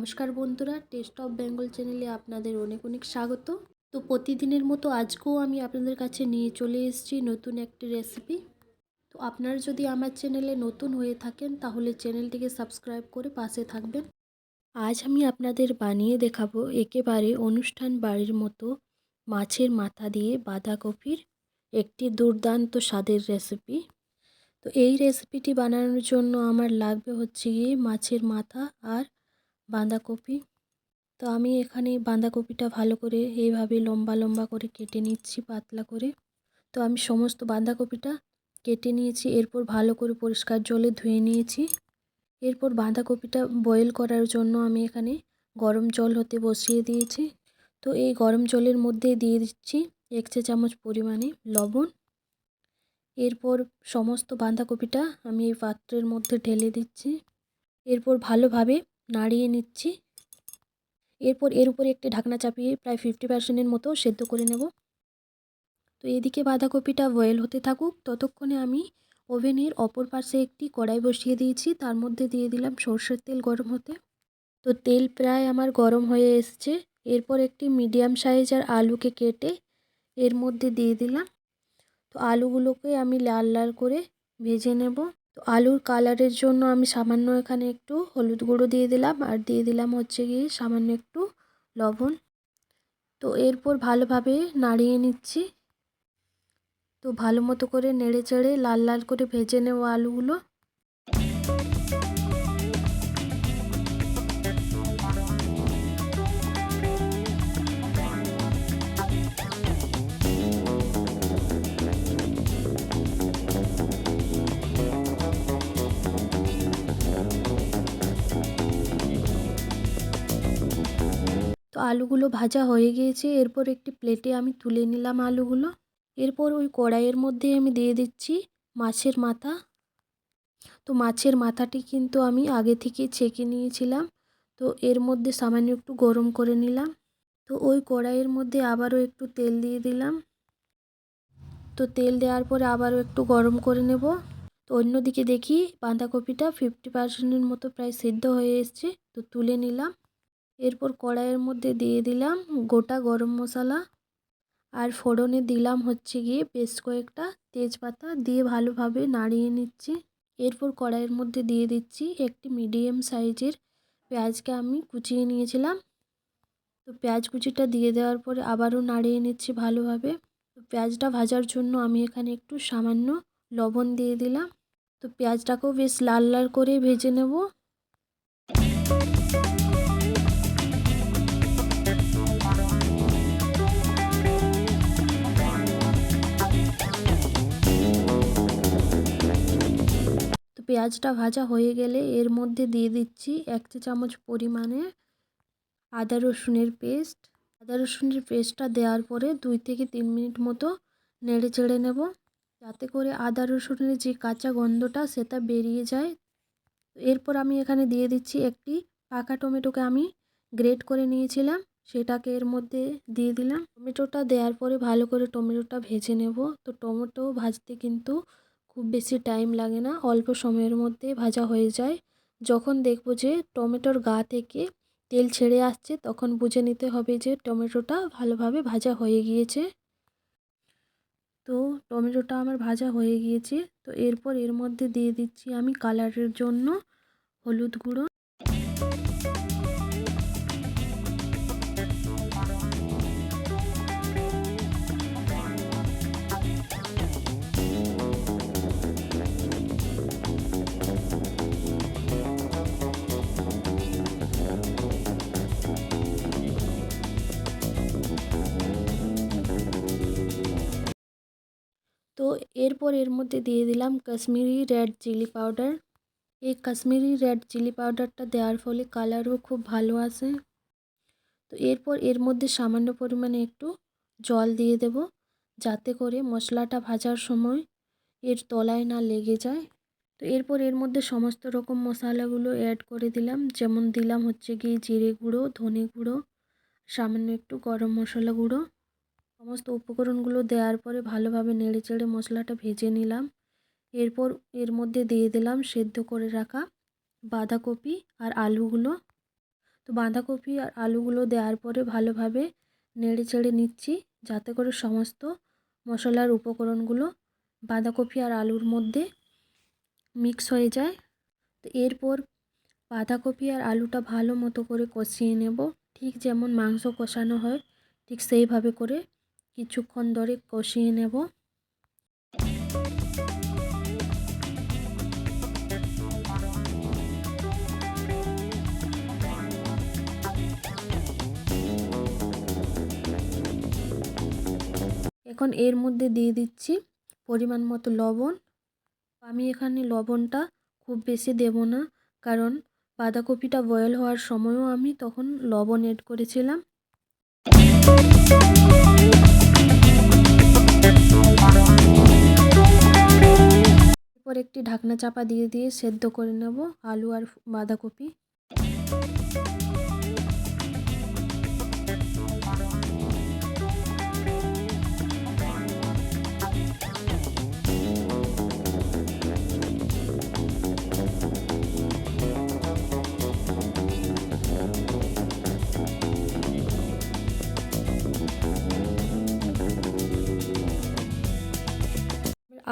নমস্কার বন্ধুরা test of Bengal চ্যানেলে আপনাদের অনেক অনেক স্বাগত। তো প্রতিদিনের মতো আজকেও আমি আপনাদের কাছে নিয়ে চলে এসেছি নতুন একটি রেসিপি তো আপনারা যদি আমার চ্যানেলে নতুন হয়ে থাকেন, তাহলে চ্যানেলটিকে সাবস্ক্রাইব করে পাশে থাকবেন। আজ আমি আপনাদের বানিয়ে দেখাবো একেবারে অনুষ্ঠান বাড়ির মতো মাছের মাথা দিয়ে বাঁধাকপির একটি দুর্দান্ত স্বাদের রেসিপি তো এই রেসিপিটি বানানোর জন্য আমার লাগবে হচ্ছে গিয়ে মাছের মাথা আর বাঁধাকপি। তো আমি এখানে বাঁধাকপিটা ভালো করে এইভাবে লম্বা লম্বা করে কেটে নিচ্ছি, পাতলা করে। তো আমি সমস্ত বাঁধাকপিটা কেটে নিয়েছি, এরপর ভালো করে পরিষ্কার জলে ধুয়ে নিয়েছি। এরপর বাঁধাকপিটা বয়েল করার জন্য আমি এখানে গরম জল হতে বসিয়ে দিয়েছি। তো এই গরম জলের মধ্যে দিয়ে দিচ্ছি এক চা চামচ পরিমাণে লবণ। এরপর সমস্ত বাঁধাকপিটা আমি এই পাত্রের মধ্যে ঢেলে দিচ্ছি। এরপর ভালোভাবে নাড়িয়ে নিচ্ছি। এরপর এর উপরে একটি ঢাকনা চাপিয়ে প্রায় ফিফটি পার্সেন্টের মতো সেদ্ধ করে নেব। তো এদিকে বাঁধাকপিটা বয়েল হতে থাকুক, ততক্ষণে আমি ওভেনের অপর পাশে একটি কড়াই বসিয়ে দিয়েছি। তার মধ্যে দিয়ে দিলাম সর্ষের তেল গরম হতে। তো তেল প্রায় আমার গরম হয়ে এসছে। এরপর একটি মিডিয়াম সাইজের আলুকে কেটে এর মধ্যে দিয়ে দিলাম। তো আলুগুলোকে আমি লাল লাল করে ভেজে নেব। তো আলুর কালারের জন্য আমি সামান্য এখানে একটু হলুদ গুঁড়ো দিয়ে দিলাম। আর দিয়ে দিলাম হচ্ছে গিয়ে সামান্য একটু লবণ। তো এরপর ভালোভাবে নাড়িয়ে নিচ্ছি। তো ভালো মতো করে নেড়ে চেড়ে লাল লাল করে ভেজে নেওয়া আলুগুলো আলুগুলো ভাজা হয়ে গিয়েছে। এরপর একটি প্লেটে আমি তুলে নিলাম আলুগুলো। এরপর ওই কড়াইয়ের মধ্যে আমি দিয়ে দিচ্ছি মাছের মাথা। তো মাছের মাথাটি কিন্তু আমি আগে থেকে ছেঁকে নিয়েছিলাম। তো এর মধ্যে সামান্য একটু গরম করে নিলাম। তো ওই কড়াইয়ের মধ্যে আবারও একটু তেল দিয়ে দিলাম। তো তেল দেওয়ার পরে আবারও একটু গরম করে নেব। তো অন্যদিকে দেখি বাঁধাকপিটা ফিফটি পার্সেন্টের মতো প্রায় সিদ্ধ হয়ে এসছে। তো তুলে নিলাম। এরপর কড়াইয়ের মধ্যে দিয়ে দিলাম গোটা গরম মশলা আর ফোড়নে দিলাম হচ্ছে গিয়ে বেশ কয়েকটা তেজপাতা দিয়ে ভালোভাবে নাড়িয়ে নিচ্ছি। এরপর কড়াইয়ের মধ্যে দিয়ে দিচ্ছি একটি মিডিয়াম সাইজের পেঁয়াজকে আমি কুচিয়ে নিয়েছিলাম। তো পেঁয়াজ কুচিটা দিয়ে দেওয়ার পরে আবারও নাড়িয়ে নিচ্ছি ভালোভাবে। তো পেঁয়াজটা ভাজার জন্য আমি এখানে একটু সামান্য লবণ দিয়ে দিলাম। তো পেঁয়াজটাকেও বেশ লাল লাল করে ভেজে নেব। পেঁয়াজটা ভাজা হয়ে গেলে এর মধ্যে দিয়ে দিচ্ছি এক চা চামচ পরিমাণে আদা রসুনের পেস্ট। আদা রসুনের পেস্টটা দেওয়ার পরে দুই থেকে তিন মিনিট মতো নেড়ে চেড়ে নেব। যাতে করে আদা রসুনের যে কাঁচা গন্ধটা সেটা বেরিয়ে যায়। এরপর আমি এখানে দিয়ে দিচ্ছি একটি পাকা টমেটোকে আমি গ্রেট করে নিয়েছিলাম। সেটাকে এর মধ্যে দিয়ে দিলাম। টমেটোটা দেওয়ার পরে ভালো করে টমেটোটা ভেজে নেব। তো টমেটো ভাজতে কিন্তু খুব বেশি টাইম লাগে না, অল্প সময়ের মধ্যে ভাজা হয়ে যায়। যখন দেখব যে টমেটোর গা থেকে তেল ছেড়ে আসছে, তখন বুঝে নিতে হবে যে টমেটোটা ভালোভাবে ভাজা হয়ে গিয়েছে। তো টমেটোটা আমার ভাজা হয়ে গিয়েছে। তো এরপর এর মধ্যে দিয়ে দিচ্ছি আমি কালারের জন্য হলুদ গুঁড়ো। তো এরপর এর মধ্যে দিয়ে দিলাম কাশ্মীরি রেড চিলি পাউডার। এই কাশ্মীরি রেড চিলি পাউডারটা দেওয়ার ফলে কালারও খুব ভালো আসে তো এরপর এর মধ্যে সামান্য পরিমাণে একটু জল দিয়ে দেব যাতে করে মশলাটা ভাজার সময় এর তলায় না লেগে যায়। তো এরপর এর মধ্যে সমস্ত রকম মশলাগুলো অ্যাড করে দিলাম। যেমন দিলাম হচ্ছে গিয়ে জিরে গুঁড়ো, ধনে গুঁড়ো, সামান্য একটু গরম মশলা গুঁড়ো। সমস্ত উপকরণগুলো দেওয়ার পরে ভালোভাবে নেড়ে চেড়ে মশলাটা ভেজে নিলাম। এরপর এর মধ্যে দিয়ে দিলাম সেদ্ধ করে রাখা বাঁধাকপি আর আলুগুলো। তো বাঁধাকপি আর আলুগুলো দেওয়ার পরে ভালোভাবে নেড়ে চেড়ে নিচ্ছি যাতে করে সমস্ত মশলার উপকরণগুলো বাঁধাকপি আর আলুর মধ্যে মিক্স হয়ে যায়। তো এরপর বাঁধাকপি আর আলুটা ভালো মতো করে কষিয়ে নেব। ঠিক যেমন মাংস কষানো হয়, ঠিক সেইভাবে করে কিছুক্ষণ ধরে কষিয়ে নেব। এখন এর মধ্যে দিয়ে দিচ্ছি পরিমাণ মতো লবণ। আমি এখানে লবণটা খুব বেশি দেব না, কারণ বাঁধাকপিটা বয়েল হওয়ার সময়ও আমি তখন লবণ এড করেছিলাম। একটি ঢাকনা চাপা দিয়ে দিয়ে সেদ্ধ করে নেব আলু আর বাঁধাকপি।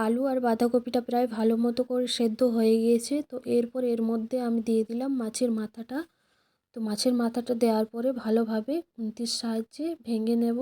আলু আর বাঁধাকপিটা প্রায় ভালো মতো করে সেদ্ধ হয়ে গিয়েছে। তো এরপর এর মধ্যে আমি দিয়ে দিলাম মাছের মাথাটা। তো মাছের মাথাটা দেওয়ার পরে ভালোভাবে খুন্তির সাহায্যে ভেঙে নেব।